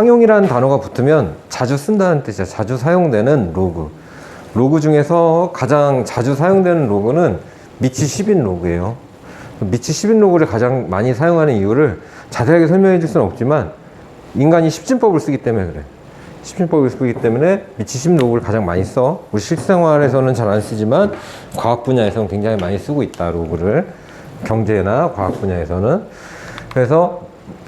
상용이라는 단어가 붙으면 자주 쓴다는 뜻이야. 자주 사용되는 로그. 로그 중에서 가장 자주 사용되는 로그는 미치 10인 로그예요. 미치 10인 로그를 가장 많이 사용하는 이유를 자세하게 설명해 줄 수는 없지만 인간이 10진법을 쓰기 때문에 그래. 10진법을 쓰기 때문에 미치 10 로그를 가장 많이 써. 우리 실생활에서는 잘 안 쓰지만 과학 분야에서는 굉장히 많이 쓰고 있다, 로그를. 경제나 과학 분야에서는. 그래서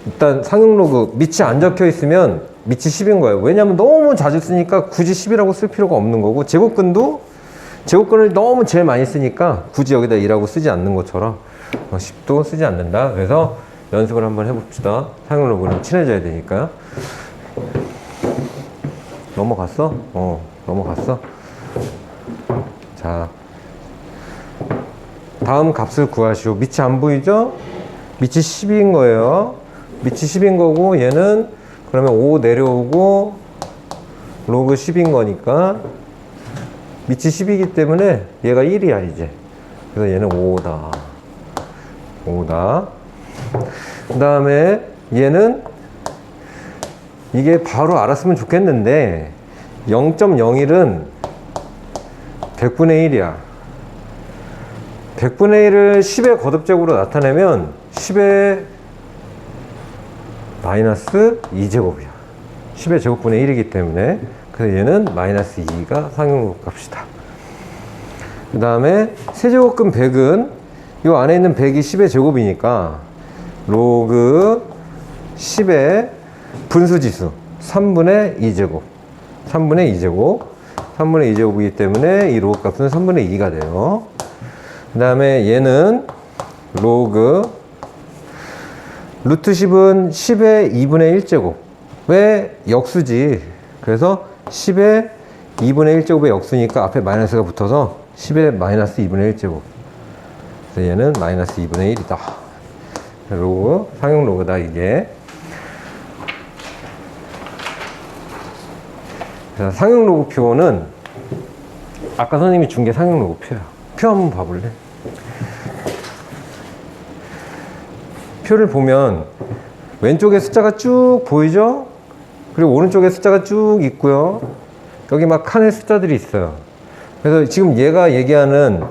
일단 상용 로그 밑이 안 적혀 있으면 밑이 10인 거예요. 왜냐하면 너무 자주 쓰니까 굳이 10이라고 쓸 필요가 없는 거고 제곱근도 제곱근을 너무 제일 많이 쓰니까 굳이 여기다 2라고 쓰지 않는 것처럼 어, 10도 쓰지 않는다. 그래서 연습을 한번 해봅시다. 상용 로그는 친해져야 되니까. 넘어갔어? 어, 넘어갔어. 자, 다음 값을 구하시오. 밑이 안 보이죠? 밑이 10인 거예요. 밑이 10인 거고 얘는 그러면 5 내려오고 로그 10인 거니까 밑이 10이기 때문에 얘가 1이야 이제. 그래서 얘는 5다. 5다. 그 다음에 얘는 이게 바로 알았으면 좋겠는데 0.01은 100분의 1이야. 100분의 1을 10의 거듭적으로 나타내면 10의 마이너스 2제곱이야. 10의 제곱분의 1이기 때문에 그래서 얘는 마이너스 2가 상용 값이다. 그 다음에 세제곱근 100은 이 안에 있는 100이 10의 제곱이니까 로그 10의 분수지수 3분의 2제곱 3분의 2제곱 3분의 2제곱이기 때문에 이 로그 값은 3분의 2가 돼요. 그 다음에 얘는 로그 루트 10은 10의 2분의 1제곱. 왜 역수지? 그래서 10의 2분의 1제곱의 역수니까 앞에 마이너스가 붙어서 10의 마이너스 2분의 1제곱. 그래서 얘는 마이너스 2분의 1이다. 로그 상용 로그다 이게. 상용 로그 표는 아까 선생님이 준 게 상용 로그 표야. 표 한번 봐볼래? 표를 보면 왼쪽에 숫자가 쭉 보이죠? 그리고 오른쪽에 숫자가 쭉 있고요. 여기 막 칸에 숫자들이 있어요. 그래서 지금 얘가 얘기하는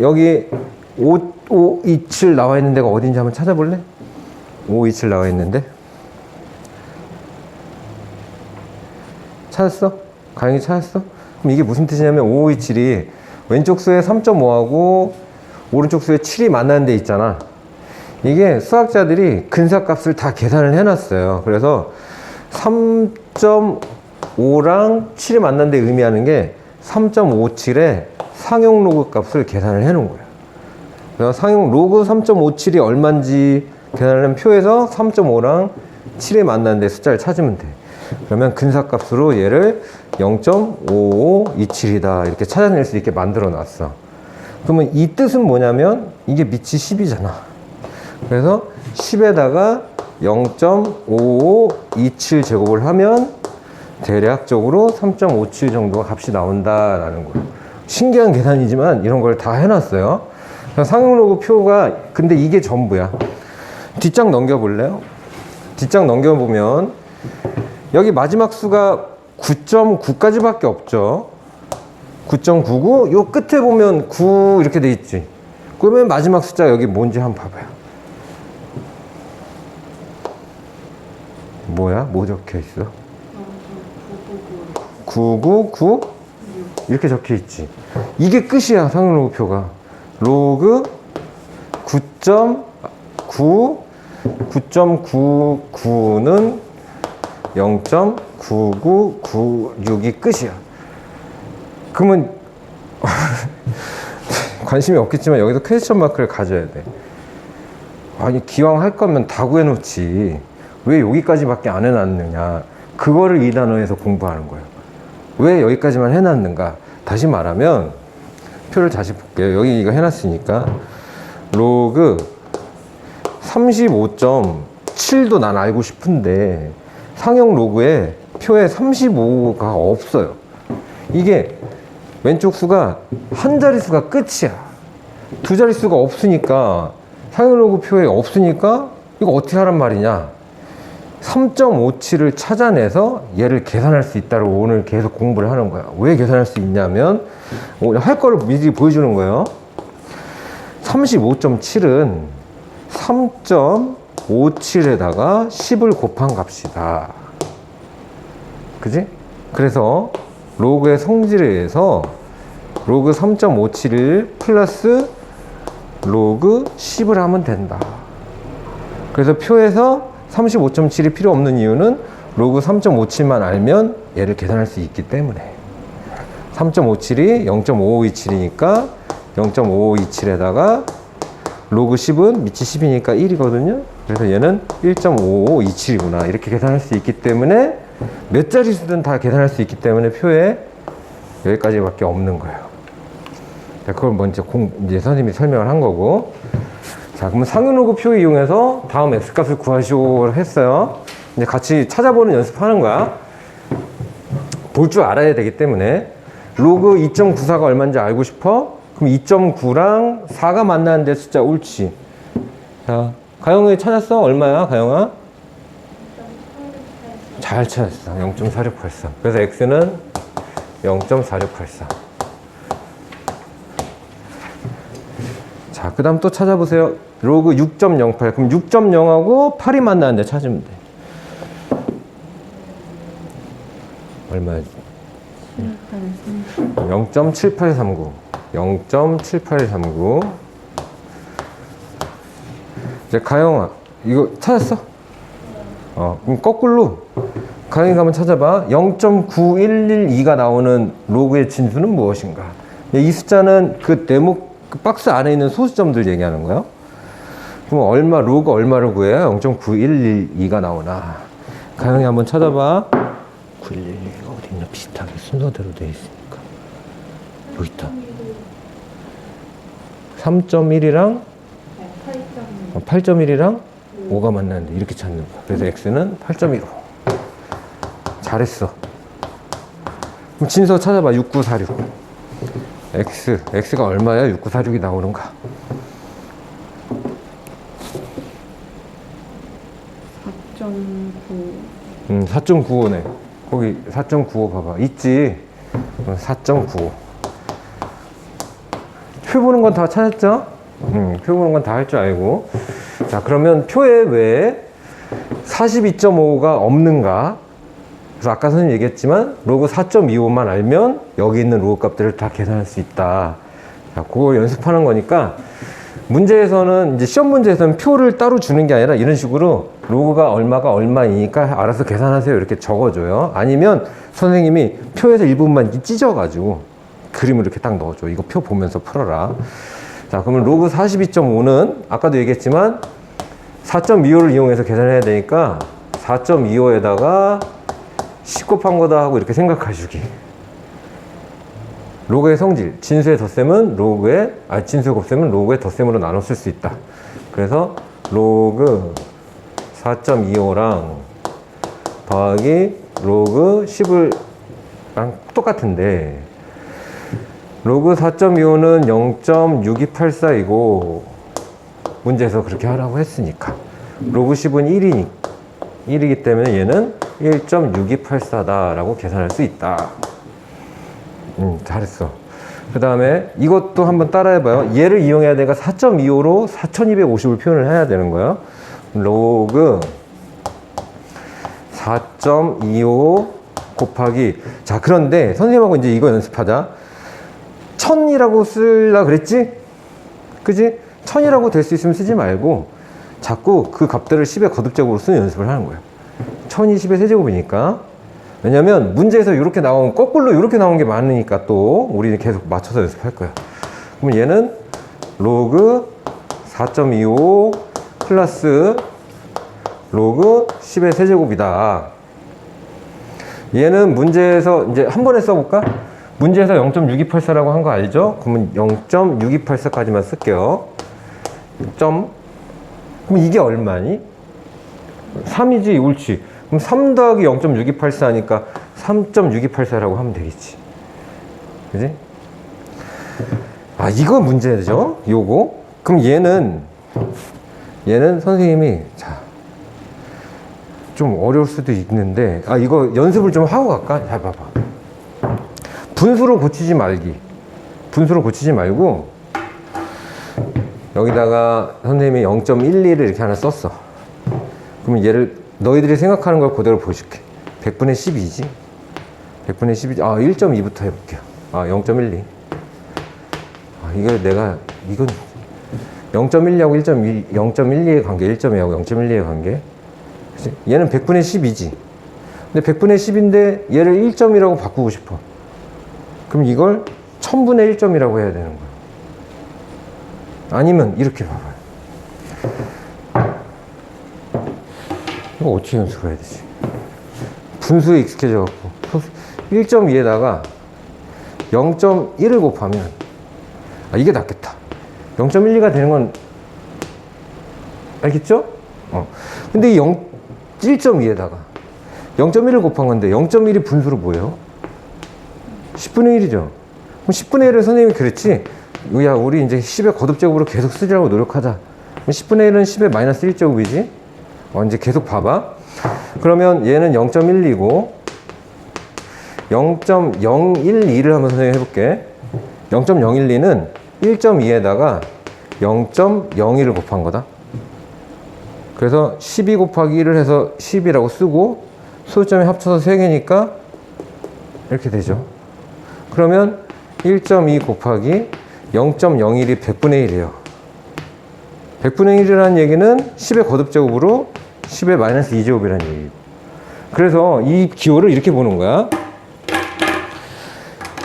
여기 5, 5, 2, 7 나와 있는 데가 어딘지 한번 찾아볼래? 5, 2, 7 나와 있는데. 찾았어? 가영이 찾았어? 그럼 이게 무슨 뜻이냐면 5, 2, 7이 왼쪽 수에 3.5하고 오른쪽 수에 7이 만나는 데 있잖아. 이게 수학자들이 근사값을 다 계산을 해놨어요. 그래서 3.5랑 7이 만난 데 의미하는 게 3.57의 상용 로그 값을 계산을 해놓은 거예요. 그래서 상용 로그 3.57이 얼마인지 계산하는 표에서 3.5랑 7이 만난 데 숫자를 찾으면 돼. 그러면 근사값으로 얘를 0.5527이다 이렇게 찾아낼 수 있게 만들어 놨어. 그러면 이 뜻은 뭐냐면 이게 밑이 10이잖아. 그래서 10에다가 0.5527 제곱을 하면 대략적으로 3.57 정도가 값이 나온다라는 거예요. 신기한 계산이지만 이런 걸 다 해놨어요. 상용 로그 표가 근데 이게 전부야. 뒷장 넘겨볼래요? 뒷장 넘겨보면 여기 마지막 수가 9.9까지밖에 없죠. 9.99. 요 끝에 보면 9 이렇게 돼 있지. 그러면 마지막 숫자 여기 뭔지 한번 봐봐요. 뭐야? 뭐 적혀 있어? 999 이렇게 적혀 있지. 이게 끝이야 상용 로그 표가. 로그 9.9 9.99는 0.9996이 끝이야. 그러면 관심이 없겠지만 여기서 퀘스천 마크를 가져야 돼. 아니 기왕 할 거면 다 구해놓지. 왜 여기까지밖에 안 해놨느냐. 그거를 이 단어에서 공부하는 거예요. 왜 여기까지만 해놨는가. 다시 말하면 표를 다시 볼게요. 여기 이거 해놨으니까 로그 35.7도 난 알고 싶은데 상용 로그에 표에 35가 없어요. 이게 왼쪽 수가 한 자릿수가 끝이야. 두 자릿수가 없으니까 상용 로그 표에 없으니까 이거 어떻게 하란 말이냐. 3.57을 찾아내서 얘를 계산할 수 있다고 오늘 계속 공부를 하는 거야. 왜 계산할 수 있냐면 오늘 할 거를 미리 보여주는 거예요. 35.7은 3.57에다가 10을 곱한 값이다. 그지? 그래서 로그의 성질에 의해서 로그 3.57을 플러스 로그 10을 하면 된다. 그래서 표에서 35.7이 필요 없는 이유는 로그 3.57만 알면 얘를 계산할 수 있기 때문에 3.57이 0.5527이니까 0.5527에다가 로그 10은 미치 10이니까 1이거든요. 그래서 얘는 1.5527이구나. 이렇게 계산할 수 있기 때문에 몇 자릿수든 다 계산할 수 있기 때문에 표에 여기까지밖에 없는 거예요. 자, 그걸 먼저 공, 이제 선생님이 설명을 한 거고. 자, 그러면 상윤로그 표 이용해서 다음 x값을 구하시오 했어요. 이제 같이 찾아보는 연습하는 거야. 볼 줄 알아야 되기 때문에 로그 2.94가 얼마인지 알고 싶어? 그럼 2.9랑 4가 만나는데 숫자 옳지. 자, 가영이 찾았어? 얼마야, 가영아? 잘 찾았어. 0.4683. 그래서 x는 0.4683. 자, 그 다음 또 찾아보세요. 로그 6.08. 그럼 6.0하고 8이 만나는데 찾으면 돼. 얼마지? 0.7839. 0.7839. 이제 가영아, 이거 찾았어? 어, 그럼 거꾸로 가영이가 한번 찾아봐. 0.9112가 나오는 로그의 진수는 무엇인가? 이 숫자는 그 네모 그 박스 안에 있는 소수점들 얘기하는 거예요. 그럼 얼마 로그 얼마를 구해야 0.9112가 나오나? 가영이 한번 찾아봐. 9112가 어디 있나 비슷하게 순서대로 돼 있으니까 여기 있다. 3.1이랑 8.1이랑 5가 만나는데 이렇게 찾는 거야. 그래서 x는 8.15. 잘했어. 그럼 진서 찾아봐. 6946. x, x가 얼마야? 6946이 나오는가? 4.9 음, 4.95네. 거기 4.95 봐봐. 있지? 어, 4.95. 표 보는 건 다 찾았죠? 음, 표 보는 건 다 할 줄 알고. 자, 그러면 표에 왜 42.5가 없는가? 그래서 아까 선생님 얘기했지만 로그 4.25만 알면 여기 있는 로그 값들을 다 계산할 수 있다. 자, 그거 연습하는 거니까 문제에서는 이제 시험 문제에서는 표를 따로 주는 게 아니라 이런 식으로 로그가 얼마가 얼마이니까 알아서 계산하세요 이렇게 적어줘요. 아니면 선생님이 표에서 일부분만 찢어가지고 그림을 이렇게 딱 넣어줘. 이거 표 보면서 풀어라. 자, 그러면 로그 42.5는 아까도 얘기했지만 4.25를 이용해서 계산해야 되니까 4.25에다가 10 곱한 거다 하고 이렇게 생각하시기. 로그의 성질, 진수의 덧셈은 로그의, 아, 진수의 곱셈은 로그의 덧셈으로 나눠 쓸 수 있다. 그래서 로그 4.25랑 더하기 로그 10을 똑같은데, 로그 4.25는 0.6284이고, 문제에서 그렇게 하라고 했으니까. 로그 10은 1이니, 1이기 때문에 얘는 1.6284다라고 계산할 수 있다. 음, 잘했어. 그 다음에 이것도 한번 따라해봐요. 얘를 이용해야 되니까 4.25로 4250을 표현을 해야 되는 거예요. 로그 4.25 곱하기. 자, 그런데 선생님하고 이제 이거 연습하자. 1000이라고 쓸라 그랬지? 그지? 1000이라고 될 수 있으면 쓰지 말고 자꾸 그 값들을 10의 거듭적으로 쓰는 연습을 하는 거예요. 1000이 10의 세제곱이니까. 왜냐면 문제에서 이렇게 나온 거꾸로 이렇게 나온 게 많으니까 또 우리는 계속 맞춰서 연습할 거야. 그럼 얘는 로그 4.25 플러스 로그 10의 세제곱이다. 얘는 문제에서 이제 한 번에 써볼까? 문제에서 0.6284라고 한 거 알죠? 그러면 0.6284까지만 쓸게요. 점. 그럼 이게 얼마니? 3이지, 옳지. 그럼 3 더하기 0.6284니까 3.6284라고 하면 되겠지. 그지? 아, 이거 문제죠? 요거. 그럼 얘는, 얘는 선생님이, 자, 좀 어려울 수도 있는데 아 이거 연습을 좀 하고 갈까? 잘 봐봐. 분수로 고치지 말기. 분수로 고치지 말고 여기다가 선생님이 0.12를 이렇게 하나 썼어. 그러면 얘를 너희들이 생각하는 걸 그대로 보여줄게. 100분의 12지? 100분의 12지? 아 1.2부터 해볼게요. 아 0.12. 아 이거 내가 이건 0.12하고 1.2 0.12의 관계 1.2하고 0.12의 관계? 얘는 100분의 12지. 근데 100분의 10인데 얘를 1점이라고 바꾸고 싶어. 그럼 이걸 1000분의 1점이라고 해야 되는 거야. 아니면 이렇게 봐봐요. 이거 어떻게 연습해야 되지? 분수에 익숙해져 갖고 1.2에다가 0.1을 곱하면 아 이게 낫겠다 0.12가 되는 건 알겠죠? 어. 근데 이 0, 1.2에다가 0.1을 곱한 건데 0.1이 분수로 뭐예요? 10분의 1이죠 그럼 10분의 1을 선생님이 그랬지 야 우리 이제 10의 거듭제곱으로 계속 쓰려고 노력하자 그럼 10분의 1은 10의 마이너스 1제곱이지 어, 이제 계속 봐봐 그러면 얘는 0.12고 0.012를 한번 선생님 해볼게. 0.012는 1.2에다가 0.02를 곱한 거다. 그래서 12 곱하기 1을 해서 10이라고 쓰고 소수점이 합쳐서 3개니까 이렇게 되죠. 그러면 1.2 곱하기 0.01이 100분의 1이에요. 100분의 1이라는 얘기는 10의 거듭제곱으로 10의 마이너스 2제곱이라는 얘기고. 그래서 이 기호를 이렇게 보는 거야.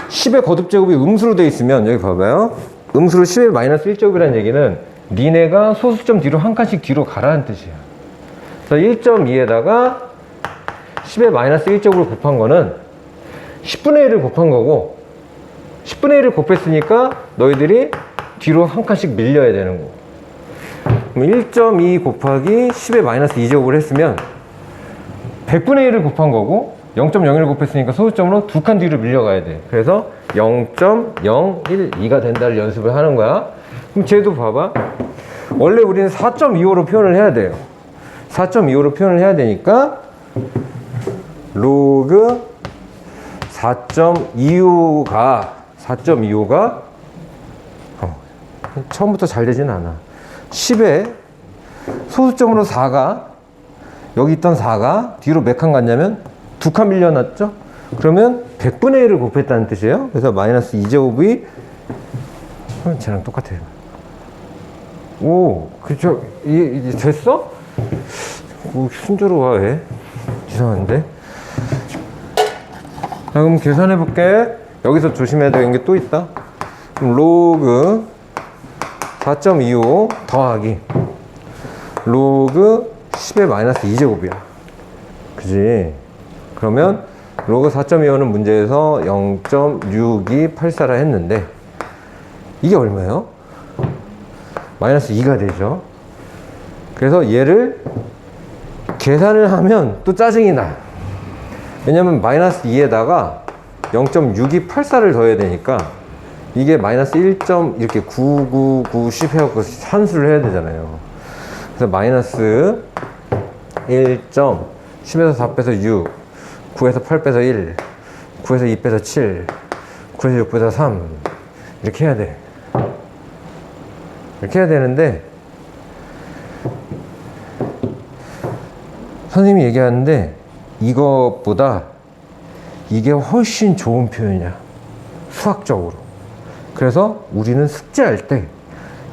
10의 거듭제곱이 음수로 돼 있으면 여기 봐봐요. 음수로 10의 마이너스 1제곱이라는 얘기는 니네가 소수점 뒤로 한 칸씩 뒤로 가라는 뜻이야. 그래서 1.2에다가 10의 마이너스 1제곱을 곱한 거는 10분의 1을 곱한 거고 10분의 1을 곱했으니까 너희들이 뒤로 한 칸씩 밀려야 되는 거고 그럼 1.2 곱하기 10의 마이너스 2제곱을 했으면 100분의 1을 곱한 거고 0.01을 곱했으니까 소수점으로 두 칸 뒤로 밀려가야 돼. 그래서 0.012가 된다를 연습을 하는 거야. 그럼 쟤도 봐봐. 원래 우리는 4.25로 표현을 해야 돼요. 4.25로 표현을 해야 되니까 로그 4.25가 4.25가 어, 처음부터 잘 되진 않아. 10에 소수점으로 4가 여기 있던 4가 뒤로 몇 칸 갔냐면 두 칸 밀려났죠? 그러면 100분의 1을 곱했다는 뜻이에요. 그래서 마이너스 2제곱이 어, 쟤랑 똑같아요. 오, 그쵸. 이, 이제 됐어? 오, 순조로워, 왜? 이상한데? 자, 그럼 계산해 볼게. 여기서 조심해야 되는 게 또 있다. 그럼 로그 4.25 더하기 로그 10의 마이너스 2제곱이야. 그지? 그러면 로그 4.25는 문제에서 0.6284라 했는데 이게 얼마예요? 마이너스 2가 되죠. 그래서 얘를 계산을 하면 또 짜증이 나. 왜냐면 마이너스 2에다가 0.6284를 더해야 되니까 이게 마이너스 1. 이렇게 9, 9, 9, 10 해갖고 산수를 해야 되잖아요. 그래서 마이너스 1. 10에서 4 빼서 6, 9에서 8 빼서 1, 9에서 2 빼서 7, 9에서 6 빼서 3 이렇게 해야 돼. 이렇게 해야 되는데 선생님이 얘기하는데 이것보다 이게 훨씬 좋은 표현이야. 수학적으로. 그래서 우리는 숙제할 때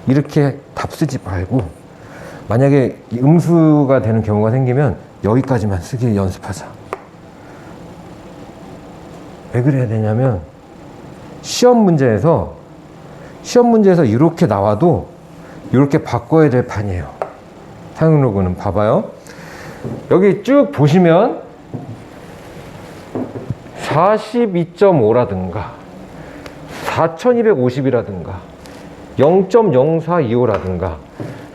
이렇게 답 쓰지 말고 만약에 음수가 되는 경우가 생기면 여기까지만 쓰기 연습하자. 왜 그래야 되냐면 시험 문제에서 시험 문제에서 이렇게 나와도 이렇게 바꿔야 될 판이에요. 사용 로그는 봐봐요. 여기 쭉 보시면 42.5라든가 4250이라든가 0.0425라든가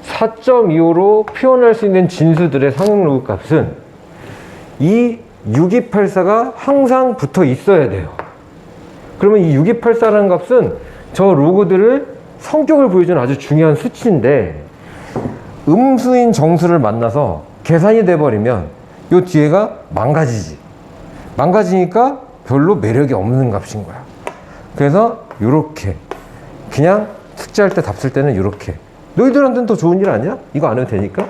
4.25로 표현할 수 있는 진수들의 상용 로그 값은 이 6284가 항상 붙어 있어야 돼요. 그러면 이 6284라는 값은 저 로그들을 성격을 보여주는 아주 중요한 수치인데 음수인 정수를 만나서 계산이 돼버리면 요 뒤에가 망가지지. 망가지니까 별로 매력이 없는 값인 거야. 그래서 요렇게 그냥 숙제할 때 답 쓸 때는 요렇게 너희들한테는 더 좋은 일 아니야? 이거 안 해도 되니까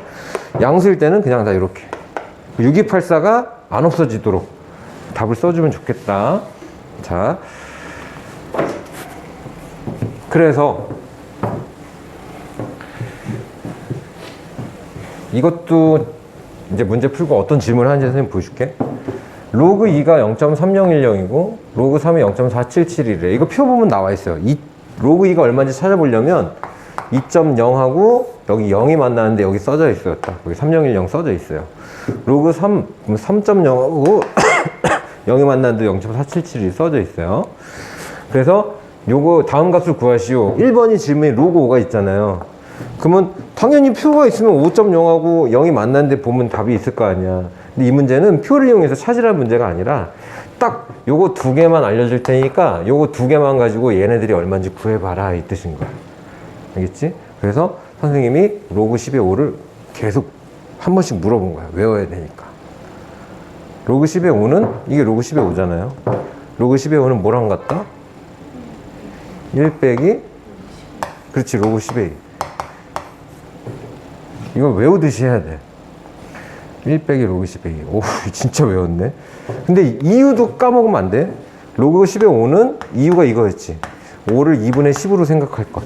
양수일 때는 그냥 다 이렇게 6284가 안 없어지도록 답을 써주면 좋겠다. 자, 그래서 이것도 이제 문제 풀고 어떤 질문을 하는지 선생님 보여줄게. 로그 2가 0.3010이고 로그 3이 0.477이래. 이거 표 보면 나와 있어요. 이 로그 2가 얼마인지 찾아보려면 2.0하고 여기 0이 만나는데 여기 써져 있어요. 딱 여기 3010 써져 있어요. 로그 3 3.0하고 0이 만나는데 0.477이 써져 있어요. 그래서 요거 다음 값을 구하시오. 1번이 질문에 로그 5가 있잖아요. 그러면 당연히 표가 있으면 5.0하고 0이 만났는데 보면 답이 있을 거 아니야. 근데 이 문제는 표를 이용해서 찾으라는 문제가 아니라 딱 요거 두 개만 알려줄 테니까 요거 두 개만 가지고 얘네들이 얼마인지 구해봐라 이 뜻인 거야. 알겠지? 그래서 선생님이 로그 10의 5를 계속 한 번씩 물어본 거야. 외워야 되니까. 로그 10의 5는 이게 로그 10의 5잖아요. 로그 10의 5는 뭐랑 같다? 1 빼기 그렇지 로그 10의 2. 이거 외우듯이 해야 돼. 1 빼기 로그 10의 2. 오, 진짜 외웠네. 근데 이유도 까먹으면 안 돼. 로그 10의 5는 이유가 이거였지. 5를 2분의 10으로 생각할 것.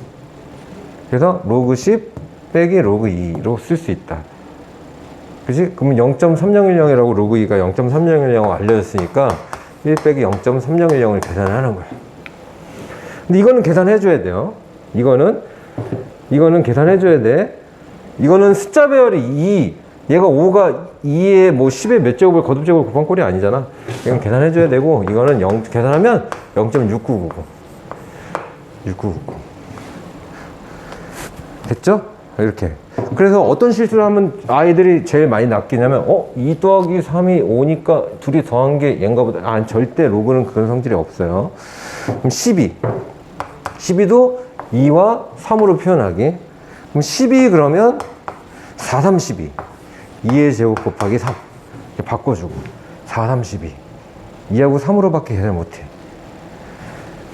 그래서 로그 10 빼기 로그 2로 쓸 수 있다. 그지? 그러면 0.3010이라고 로그 2가 0.3010 알려졌으니까 1 빼기 0.3010을 계산하는 거야. 근데 이거는 계산해줘야 돼요. 이거는, 이거는 계산해줘야 돼. 이거는 숫자 배열이 2. 얘가 5가 2에 뭐 10에 몇 제곱을 거듭 제곱 곱한 꼴이 아니잖아. 이건 계산해줘야 되고, 이거는 0, 계산하면 0.6999. 6999. 됐죠? 이렇게. 그래서 어떤 실수를 하면 아이들이 제일 많이 낚이냐면, 어? 2 더하기 3이 5니까 둘이 더한 게 얘인가 보다. 아, 절대 로그는 그런 성질이 없어요. 그럼 12. 12도 2와 3으로 표현하기. 그럼 12 그러면 4, 3, 12. 2의 제곱 곱하기 3. 이렇게 바꿔주고. 4, 3, 12. 2하고 3으로 밖에 계산 못해.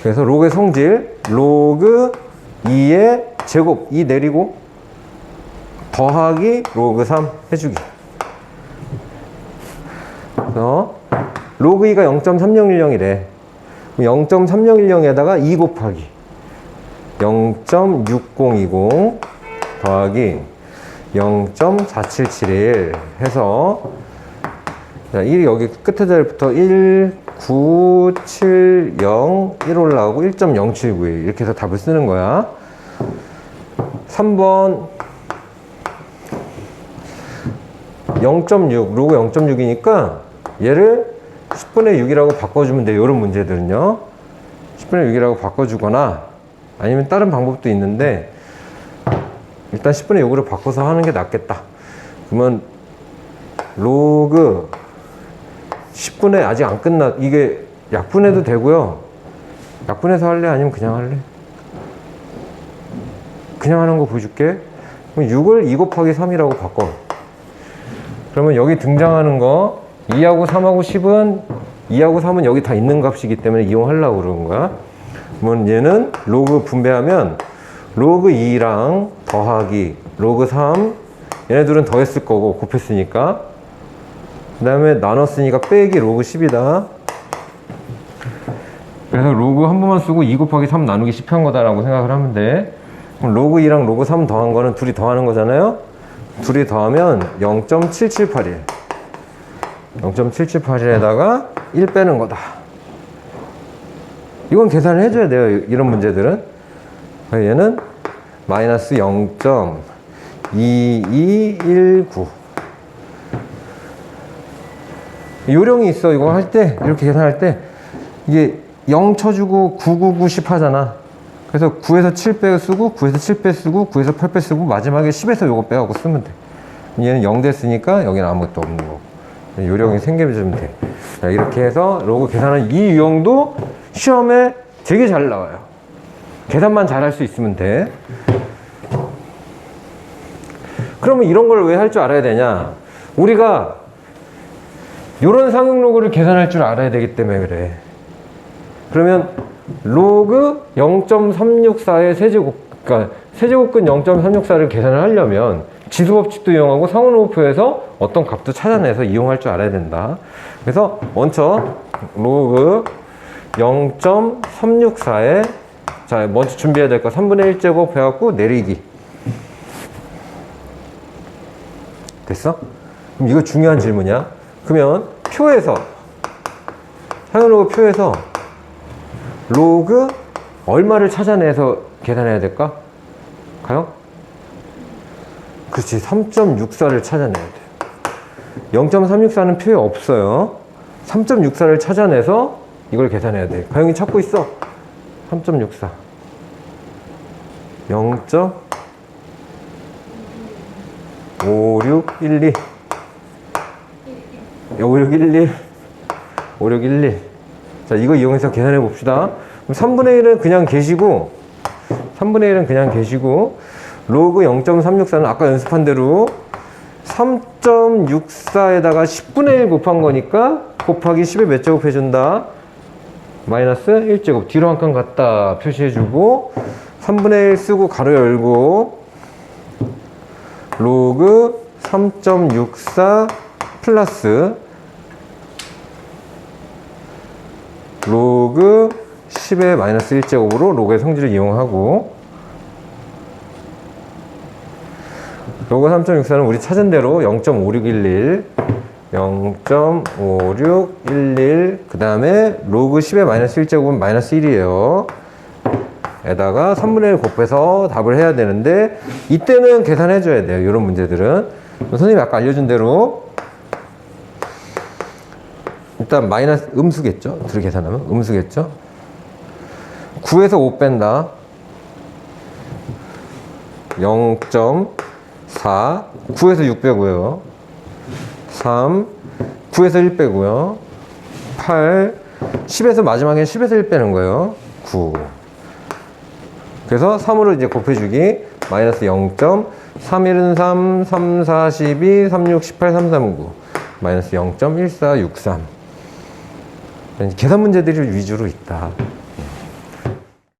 그래서 로그의 성질, 로그 2의 제곱, 2 내리고, 더하기 로그 3 해주기. 그래서 로그 2가 0.3010이래. 0.3010에다가 2 곱하기 0.6020 더하기 0.4771 해서 자, 1이 여기 끝에 자리부터 1, 9, 7, 0, 1 올라오고 1.0791 이렇게 해서 답을 쓰는 거야. 3번 0.6 로그 0.6이니까 얘를 10분의 6이라고 바꿔주면 돼요. 이런 문제들은요. 10분의 6이라고 바꿔주거나 아니면 다른 방법도 있는데 일단 10분의 6으로 바꿔서 하는 게 낫겠다. 그러면 로그 10분의 아직 안 끝나 이게 약분해도 되고요. 약분해서 할래 아니면 그냥 할래? 그냥 하는 거 보여줄게. 그럼 6을 2 곱하기 3이라고 바꿔. 그러면 여기 등장하는 거 2하고 3하고 10은 2하고 3은 여기 다 있는 값이기 때문에 이용하려고 그러는 거야. 그러면 얘는 로그 분배하면 로그 2랑 더하기 로그 3 얘네들은 더했을 거고 곱했으니까 그 다음에 나눴으니까 빼기 로그 10이다. 그래서 로그 한 번만 쓰고 2 곱하기 3 나누기 10한 거다라고 생각을 하면 돼. 로그 2랑 로그 3 더한 거는 둘이 더하는 거잖아요. 둘이 더하면 0.778일. 0.778에다가 1 빼는 거다. 이건 계산을 해줘야 돼요. 이런 문제들은. 얘는 마이너스 0.2219. 요령이 있어. 이거 할 때, 이렇게 계산할 때, 이게 0 쳐주고 9, 9, 9, 10 하잖아. 그래서 9에서 7빼 쓰고, 9에서 7빼 쓰고, 9에서 8빼 쓰고, 마지막에 10에서 요거 빼갖고 쓰면 돼. 얘는 0 됐으니까 여기는 아무것도 없는 거고. 요령이 생겨주면 돼. 자, 이렇게 해서 로그 계산하는 이 유형도 시험에 되게 잘 나와요. 계산만 잘 할 수 있으면 돼. 그러면 이런 걸 왜 할 줄 알아야 되냐? 우리가 요런 상용 로그를 계산할 줄 알아야 되기 때문에 그래. 그러면 로그 0.364의 세제곱, 그러니까 세제곱근 0.364를 계산을 하려면 지수 법칙도 이용하고 상호로우표에서 어떤 값도 찾아내서 이용할 줄 알아야 된다. 그래서 먼저 로그 0.364에 자 먼저 준비해야 될 거 3분의 1제곱 해갖고 내리기 됐어? 그럼 이거 중요한 질문이야. 그러면 표에서 상용로그 표에서 로그 얼마를 찾아내서 계산해야 될까? 가요? 그렇지 3.64를 찾아내야 돼 0.364는 표에 없어요. 3.64를 찾아내서 이걸 계산해야 돼. 가영이 찾고 있어? 3.64 0. 5612 5611 5611 자 이거 이용해서 계산해 봅시다 그럼 3분의 1은 그냥 계시고 3분의 1은 그냥 계시고 로그 0.364는 아까 연습한 대로 3.64에다가 10분의 1 곱한 거니까 곱하기 10에 몇 제곱 해준다? 마이너스 1제곱 뒤로 한 칸 갔다 표시해주고 3분의 1 쓰고 가로 열고 로그 3.64 플러스 로그 10의 마이너스 1제곱으로 로그의 성질을 이용하고 로그 3.64는 우리 찾은 대로 0.5611 0.5611 그 다음에 로그 10의 마이너스 1제곱은 마이너스 1이에요. 에다가 3분의 1 곱해서 답을 해야 되는데 이때는 계산해 줘야 돼요 이런 문제들은. 선생님이 아까 알려준 대로 일단 마이너스 음수겠죠? 둘이 계산하면 음수겠죠? 9에서 5 뺀다. 0.4 9에서 6 빼고요. 3 9에서 1 빼고요. 8 10에서 마지막에 10에서 1 빼는 거예요. 9 그래서 3으로 이제 곱해주기 마이너스 0. 3, 1은 3, 3, 4, 12, 3, 6, 18, 3, 3, 9 마이너스 0.1463 계산 문제들이 위주로 있다